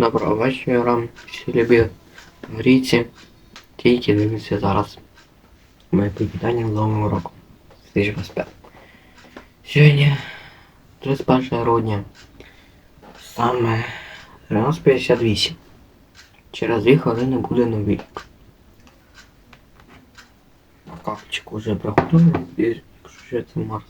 Доброго вечора, всі любі гріці. Тільки дивіться зараз. Моє привітання новим роком. 2025. Сьогодні 31 грудня. Саме 13.58. Через 2 хвилини буде новий рік. Кавчик уже приготовлений, якщо це Марс.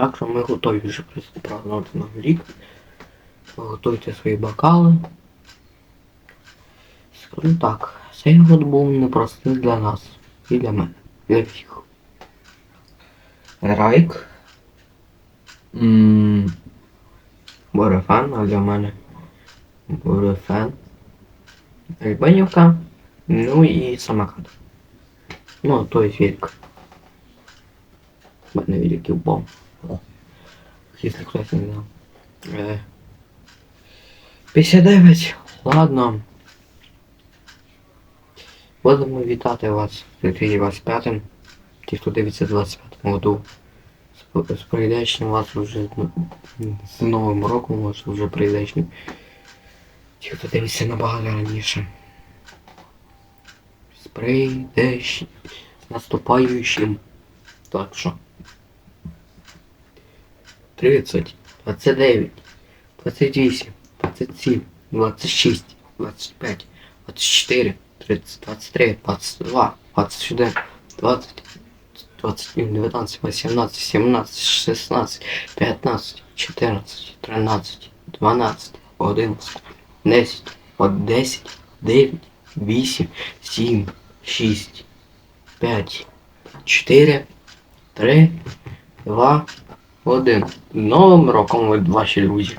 Так що ми готові вже празднувати Новий рік. Готуйте свої бокали. Скажу так, цей год був непростий для нас і для мене, для всіх. Райк. М, Борефен, а для мене Борефен. Альбанівка. Ну і самокат. Ну, то есть. У мене великий бомб. Если хтось не знав. Е, 59. Ладно. Будемо вітати вас з 2025. Ті, хто дивиться в 25 году. З, прийдешнім вас вже ну, з Новим роком вас вже прийдешнім. Ті, хто дивиться набагато раніше. З прийдешнім. Наступаючим. Так що. 30, 29, 28, 27, 26, 25, 24, 30, 23, 22, 21, 20, 21, 19, 18, 17, 16, 15, 14, 13, 12, 11, 10, 10, 9, 8, 7, 6, 5, 4, 3, 2, один. Новим роком ви ваші друзі.